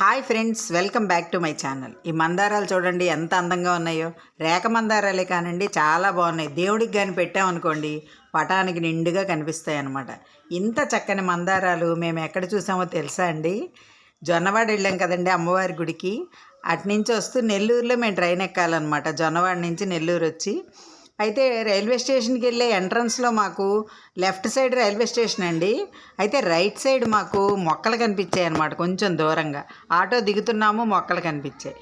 Hi friends welcome back to my channel. ఈ మందారాలు చూడండి ఎంత అందంగా ఉన్నాయో. రేఖ మందారాలే కానండి చాలా బాగున్నాయి. దేవుడికి కానీ పెట్టామనుకోండి పటానికి నిండుగా కనిపిస్తాయి అన్నమాట. ఇంత చక్కని మందారాలు మేము ఎక్కడ చూసామో తెలుసా అండి? జొన్నవాడ వెళ్ళాం కదండి అమ్మవారి గుడికి. అటు నుంచి వస్తూ నెల్లూరులో మేము ట్రైన్ ఎక్కాలన్నమాట. జొన్నవాడ నుంచి నెల్లూరు వచ్చి అయితే రైల్వే స్టేషన్కి వెళ్ళే ఎంట్రన్స్లో మాకు లెఫ్ట్ సైడ్ రైల్వే స్టేషన్ అండి. అయితే రైట్ సైడ్ మాకు మొక్కలు కనిపించాయి అనమాట కొంచెం దూరంగా. ఆటో దిగుతున్నాము మొక్కలు కనిపించాయి.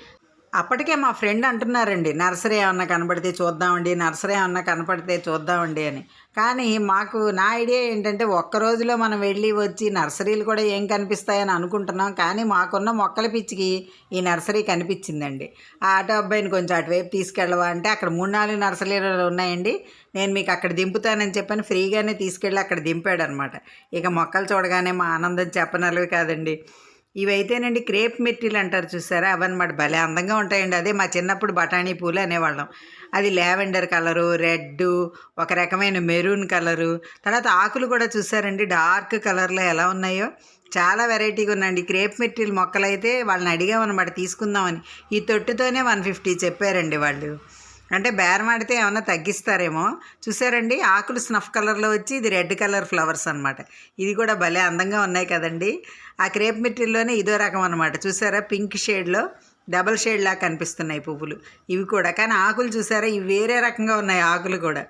అప్పటికే మా ఫ్రెండ్ అంటున్నారండి నర్సరీ ఏమన్నా కనపడితే చూద్దామండి నర్సరీ ఏమన్నా కనపడితే చూద్దామండి అని. కానీ మాకు నా ఐడియా ఏంటంటే ఒక్క రోజులో మనం వెళ్ళి వచ్చి నర్సరీలు కూడా ఏం కనిపిస్తాయని అనుకుంటున్నాం కానీ మాకున్న మొక్కల పిచ్చికి ఈ నర్సరీ కనిపించిందండి. ఆ ఆటో అబ్బాయిని కొంచెం అటువైపు తీసుకెళ్ళవా అంటే అక్కడ మూడు నాలుగు నర్సరీలు ఉన్నాయండి. నేను మీకు అక్కడ దింపుతానని చెప్పని ఫ్రీగానే తీసుకెళ్ళి అక్కడ దింపాడు అనమాట ఇక మొక్కలు చూడగానే మా ఆనందం చెప్పనలవి కాదండి. ఇవైతేనండి క్రేప్ మెటీరియల్ అంటారు చూసారా? అవన్నమాట. భలే అందంగా ఉంటాయండి. అదే మా చిన్నప్పుడు బఠానీ పూలు అనేవాళ్ళం. అది లావెండర్ కలరు రెడ్ ఒక రకమైన మెరూన్ కలరు. తర్వాత ఆకులు కూడా చూసారండి. డార్క్ కలర్లో ఎలా ఉన్నాయో. చాలా వెరైటీగా ఉన్నాయండి. క్రేప్ మెటీరియల్ మొక్కలు అయితే వాళ్ళని అడిగామన్నమాట తీసుకుందామని. ఈ తొట్టుతోనే వన్ ఫిఫ్టీ చెప్పారండి వాళ్ళు. అంటే బేరం ఆడితే ఏమన్నా తగ్గిస్తారేమో. చూసారండి? ఆకులు స్నఫ్ కలర్లో వచ్చి ఇది రెడ్ కలర్ ఫ్లవర్స్ అనమాట ఇది కూడా భలే అందంగా ఉన్నాయి కదండి. ఆ క్రేప్ మెటీరియల్లోనే ఇదో రకం అనమాట చూసారా? పింక్ షేడ్లో డబల్ షేడ్ లాగా కనిపిస్తున్నాయి పువ్వులు. ఇవి కూడా. కానీ ఆకులు చూసారా? ఇవి వేరే రకంగా ఉన్నాయి ఆకులు కూడా.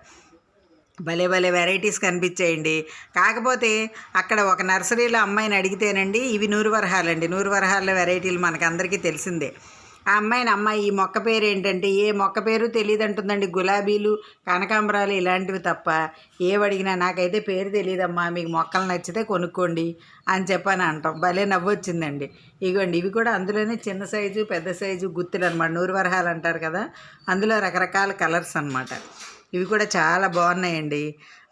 భలే భలే వెరైటీస్ కనిపించాయండి. కాకపోతే అక్కడ ఒక నర్సరీలో అమ్మాయిని అడిగితేనండి ఇవి నూరు వరహాలండి. నూరు వరహాల వెరైటీలు మనకందరికీ తెలిసిందే. ఆ అమ్మాయిని అమ్మాయి ఈ మొక్క పేరు ఏంటంటే ఏ మొక్క పేరు తెలియదు అంటుందండి గులాబీలు కనకాంబరాలు ఇలాంటివి తప్ప ఏవి అడిగినా నాకైతే పేరు తెలియదమ్మా మీకు మొక్కలు నచ్చితే కొనుక్కోండి అని చెప్పని అంటాం. భలే నవ్వొచ్చిందండి. ఇగోండి ఇవి కూడా అందులోనే చిన్న సైజు పెద్ద సైజు గుత్తులు అనమాట నూరు వరహాలు అంటారు కదా అందులో రకరకాల కలర్స్ అనమాట ఇవి కూడా చాలా బాగున్నాయండి.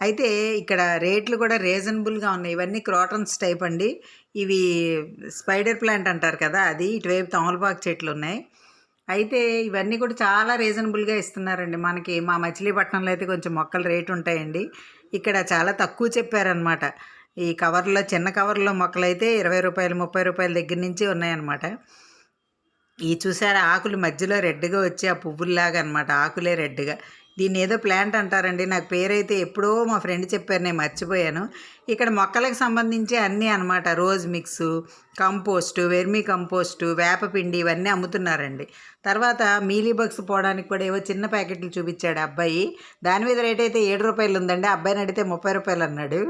అయితే ఇక్కడ రేట్లు కూడా రీజనబుల్గా ఉన్నాయి. ఇవన్నీ క్రాటన్స్ టైప్ అండి. ఇవి స్పైడర్ ప్లాంట్ అంటారు కదా అది ఇటువైపు తమలపాకు చెట్లు ఉన్నాయి. అయితే ఇవన్నీ కూడా చాలా రీజనబుల్గా ఇస్తున్నారండి. మనకి మా మచిలీపట్నంలో అయితే కొంచెం మొక్కలు రేటు ఉంటాయండి. ఇక్కడ చాలా తక్కువ చెప్పారనమాట ఈ కవర్లో చిన్న కవర్లో మొక్కలు అయితే ఇరవై రూపాయలు ముప్పై రూపాయల దగ్గర నుంచి ఉన్నాయన్నమాట. ఈ చూసారా ఆకులు మధ్యలో రెడ్గా వచ్చి ఆ పువ్వుల్లాగా అనమాట ఆకులే రెడ్గా. దీన్ని ఏదో ప్లాంట్ అంటారండి. నాకు పేరైతే ఎప్పుడో మా ఫ్రెండ్ చెప్పారు నేను మర్చిపోయాను. ఇక్కడ మొక్కలకు సంబంధించి అన్నీ అనమాట rose mix compost vermicompost వేపపిండి ఇవన్నీ అమ్ముతున్నారండి. తర్వాత మీలీ బగ్స్ పోవడానికి కూడా ఏవో చిన్న ప్యాకెట్లు చూపించాడు అబ్బాయి. దాని మీద రేట్ అయితే ఏడు రూపాయలు ఉందండి. అబ్బాయిని అడిగితే ముప్పై రూపాయలు అన్నాడు.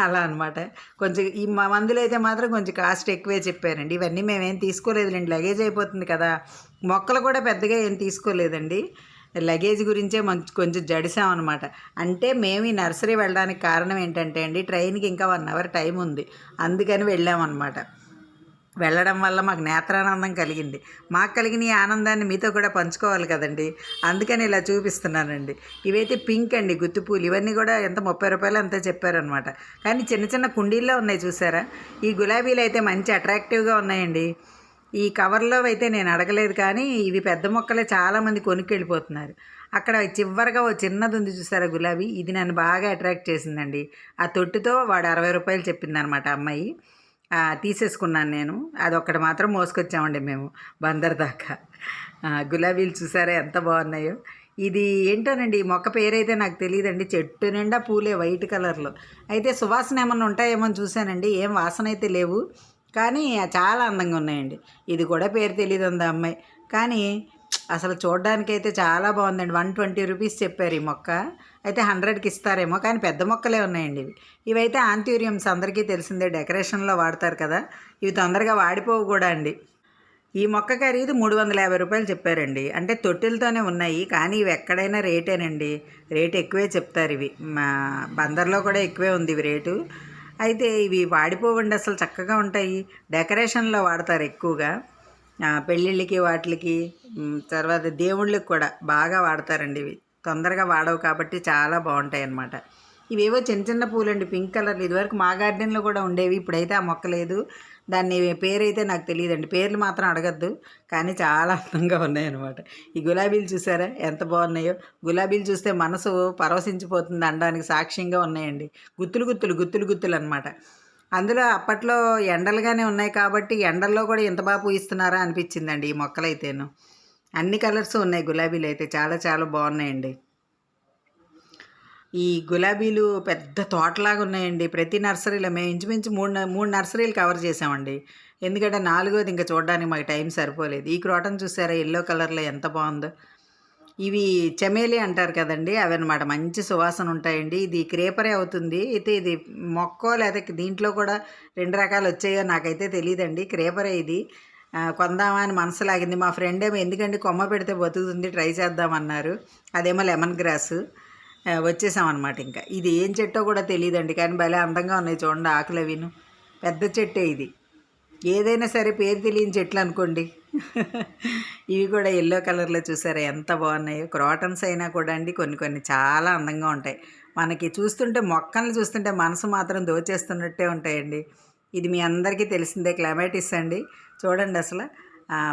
అలా అనమాట కొంచెం ఈ మా మందులు అయితే మాత్రం కొంచెం కాస్ట్ ఎక్కువే చెప్పారండి. ఇవన్నీ మేమేం తీసుకోలేదులేండి. లగేజ్ అయిపోతుంది కదా. మొక్కలు కూడా పెద్దగా ఏం తీసుకోలేదండి. లగేజ్ గురించే మంచి కొంచెం జడిసామన్నమాట అంటే మేము ఈ నర్సరీ వెళ్ళడానికి కారణం ఏంటంటే అండి ట్రైన్కి ఇంకా వన్ అవర్ టైం ఉంది. అందుకని వెళ్ళామన్నమాట. వెళ్ళడం వల్ల మాకు నేత్రానందం కలిగింది. మాకు కలిగిన ఈ ఆనందాన్ని మీతో కూడా పంచుకోవాలి కదండి. అందుకని ఇలా చూపిస్తున్నానండి. ఇవైతే పింక్ అండి గుత్తిపూలు ఇవన్నీ కూడా ఎంత ముప్పై రూపాయలు అంతా చెప్పారనమాట కానీ చిన్న చిన్న కుండీల్లో ఉన్నాయి చూసారా? ఈ గులాబీలు అయితే మంచి అట్రాక్టివ్గా ఉన్నాయండి. ఈ కవర్లో అయితే నేను అడగలేదు కానీ ఇవి పెద్ద మొక్కలే చాలామంది కొనుక్కెళ్ళిపోతున్నారు. అక్కడ చివరిగా ఓ చిన్నది ఉంది చూసారా గులాబీ? ఇది నన్ను బాగా అట్రాక్ట్ చేసిందండి. ఆ తొట్టుతో వాడు అరవై రూపాయలు చెప్పిందనమాట అమ్మాయి. తీసేసుకున్నాను నేను. అది ఒక్కటి మాత్రం మోసుకొచ్చామండి మేము బందర్ దాకా. గులాబీలు చూసారా ఎంత బాగున్నాయో. ఇది ఏంటోనండి? ఈ మొక్క పేరైతే నాకు తెలియదండి. చెట్టు నిండా పూలే వైట్ కలర్లో. అయితే సువాసన ఏమన్నా ఉంటాయేమో చూశానండి. ఏం వాసన అయితే లేవు. కానీ చాలా అందంగా ఉన్నాయండి. ఇది కూడా పేరు తెలియదు ఉంది అమ్మాయి. కానీ అసలు చూడడానికైతే చాలా బాగుందండి. వన్ ట్వంటీ రూపీస్ చెప్పారు ఈ మొక్క. అయితే హండ్రెడ్కి ఇస్తారేమో కానీ పెద్ద మొక్కలే ఉన్నాయండి ఇవి. ఇవైతే ఆంథ్యూరియమ్స్ అందరికీ తెలిసిందే డెకరేషన్లో వాడతారు కదా. ఇవి తొందరగా వాడిపోవు కూడా అండి. ఈ మొక్క ఖరీదు మూడు వందల యాభై రూపాయలు చెప్పారండి. అంటే తొట్టిలతోనే ఉన్నాయి కానీ ఇవి ఎక్కడైనా రేటేనండి. రేట్ ఎక్కువే చెప్తారు ఇవి. మా బందర్లో కూడా ఎక్కువే ఉంది ఇవి రేటు. అయితే ఇవి వాడిపోవండి అసలు చక్కగా ఉంటాయి. డెకరేషన్లో వాడతారు ఎక్కువగా. పెళ్ళిళ్ళకి వాటికి తర్వాత దేవుళ్ళకి కూడా బాగా వాడతారండి ఇవి. తొందరగా వాడవు కాబట్టి చాలా బాగుంటాయి అన్నమాట ఇవేవో చిన్న చిన్న పూలండి పింక్ కలర్లు ఇదివరకు మా గార్డెన్లో కూడా ఉండేవి ఇప్పుడైతే ఆ మొక్క లేదు. దాన్ని పేరైతే నాకు తెలియదండి. పేర్లు మాత్రం అడగద్దు కానీ చాలా అందంగా ఉన్నాయన్నమాట. ఈ గులాబీలు చూసారా? ఎంత బాగున్నాయో. గులాబీలు చూస్తే మనసు పరవశించిపోతుంది అనడానికి సాక్ష్యంగా ఉన్నాయండి. గుత్తులు గుత్తులు గుత్తులు గుత్తులు అనమాట అందులో అప్పట్లో ఎండలుగానే ఉన్నాయి కాబట్టి ఎండల్లో కూడా ఇంత బాగా పూయిస్తున్నారా అనిపించిందండి ఈ మొక్కలైతేను. అన్ని కలర్స్ ఉన్నాయి గులాబీలు అయితే చాలా చాలా బాగున్నాయండి. ఈ గులాబీలు పెద్ద తోటలాగా ఉన్నాయండి. ప్రతి నర్సరీలో మేము ఇంచుమించు మూడు మూడు నర్సరీలు కవర్ చేసామండి. ఎందుకంటే నాలుగోది ఇంకా చూడడానికి మాకు టైం సరిపోలేదు. ఈ క్రోటన్ చూసారా? ఎల్లో కలర్లో ఎంత బాగుందో. ఇవి చెమేలి అంటారు కదండి అవి అనమాట మంచి సువాసన ఉంటాయండి. ఇది క్రేపరే అవుతుంది. అయితే ఇది మొక్కో లేదా దీంట్లో కూడా రెండు రకాలు వచ్చాయో నాకైతే తెలియదండి క్రేపరే ఇది. కొందామా అని మనసు లాగింది. మా ఫ్రెండ్ ఏమో ఎందుకంటే కొమ్మ పెడితే బతుకుతుంది? ట్రై చేద్దామన్నారు. అదేమో లెమన్ గ్రాస్. వచ్చేసామన్నమాట ఇంకా. ఇది ఏం చెట్టో కూడా తెలియదండి కానీ భలే అందంగా ఉన్నాయి చూడండి ఆకులు అవిను. పెద్ద చెట్టే ఇది. ఏదైనా సరే పేరు తెలియని చెట్లు అనుకోండి. ఇవి కూడా ఎల్లో కలర్లో చూసారా ఎంత బాగున్నాయో. క్రాటన్స్ అయినా కూడా అండి కొన్ని కొన్ని చాలా అందంగా ఉంటాయి. మనకి చూస్తుంటే మొక్కలను చూస్తుంటే మనసు మాత్రం దోచేస్తున్నట్టే ఉంటాయండి. ఇది మీ అందరికీ తెలిసిందే క్లైమాటిస్ అండి. చూడండి అసలు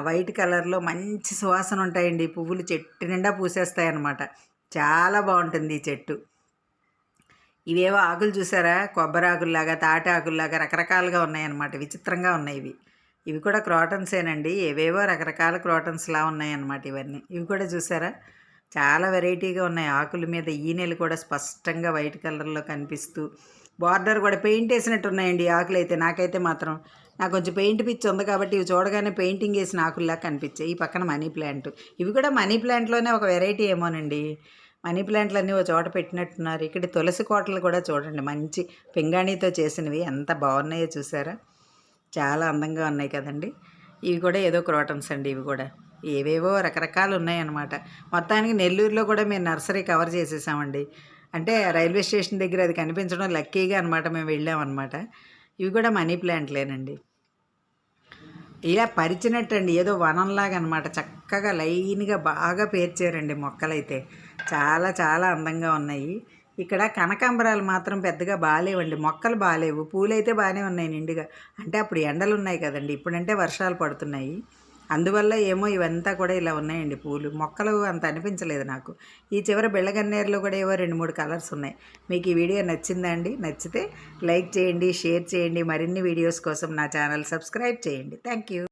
వైట్ కలర్లో మంచి సువాసన ఉంటాయండి. పువ్వులు చెట్టు నిండా పూసేస్తాయి అన్నమాట చాలా బాగుంటుంది ఈ చెట్టు. ఇవేవో ఆకులు చూసారా? కొబ్బరి ఆకుల్లాగా తాటి ఆకుల్లాగా రకరకాలుగా ఉన్నాయన్నమాట. విచిత్రంగా ఉన్నాయి ఇవి. ఇవి కూడా క్రాటన్సేనండి. ఏవేవో రకరకాల క్రోటన్స్లా ఉన్నాయన్నమాట ఇవన్నీ. ఇవి కూడా చూసారా? చాలా వెరైటీగా ఉన్నాయి. ఆకుల మీద ఈనెలు కూడా స్పష్టంగా వైట్ కలర్లో కనిపిస్తూ బార్డర్ కూడా పెయింట్ వేసినట్టు ఉన్నాయండి ఆకులు అయితే నాకైతే మాత్రం నాకు కొంచెం పెయింట్ పిచ్చి ఉంది కాబట్టి ఇవి చూడగానే పెయింటింగ్ వేసిన ఆకుల్లా కనిపించాయి. ఈ పక్కన మనీ ప్లాంట్. ఇవి కూడా మనీ ప్లాంట్లోనే ఒక వెరైటీ ఏమోనండి. మనీ ప్లాంట్లన్నీ ఒక చోట పెట్టినట్టున్నారు. ఇక్కడ తులసి కోటలు కూడా చూడండి. మంచి పింగాణితో చేసినవి. ఎంత బాగున్నాయో చూసారా? చాలా అందంగా ఉన్నాయి కదండి. ఇవి కూడా ఏదో క్రోటన్స్ అండి ఇవి కూడా. ఏవేవో రకరకాలు ఉన్నాయన్నమాట మొత్తానికి నెల్లూరులో కూడా మేము నర్సరీ కవర్ చేసేసామండి. అంటే రైల్వే స్టేషన్ దగ్గర అది కనిపించడం లక్కీగా అనమాట మేము వెళ్ళామన్నమాట. ఇవి కూడా మనీ ప్లాంట్లేనండి. ఇలా పరిచినట్టండి ఏదో వనంలాగా అనమాట చక్కగా లైన్గా బాగా పేర్చారండి మొక్కలైతే. చాలా చాలా అందంగా ఉన్నాయి. ఇక్కడ కనకాంబరాలు మాత్రం పెద్దగా బాగాలేవండి మొక్కలు బాగాలేవు పూలైతే బాగానే ఉన్నాయి నిండుగా. అంటే అప్పుడు ఎండలు ఉన్నాయి కదండి. ఇప్పుడంటే వర్షాలు పడుతున్నాయి. అందువల్ల ఏమో ఇవంతా కూడా ఇలా ఉన్నాయండి పూలు. మొక్కలు అంత అనిపించలేదు నాకు. ఈ చివర బెళ్ళగన్నేరులో కూడా ఏవో రెండు మూడు కలర్స్ ఉన్నాయి. మీకు ఈ వీడియో నచ్చిందా అండి నచ్చితే లైక్ చేయండి షేర్ చేయండి. మరిన్ని వీడియోస్ కోసం నా ఛానల్ సబ్స్క్రైబ్ చేయండి. Thank you.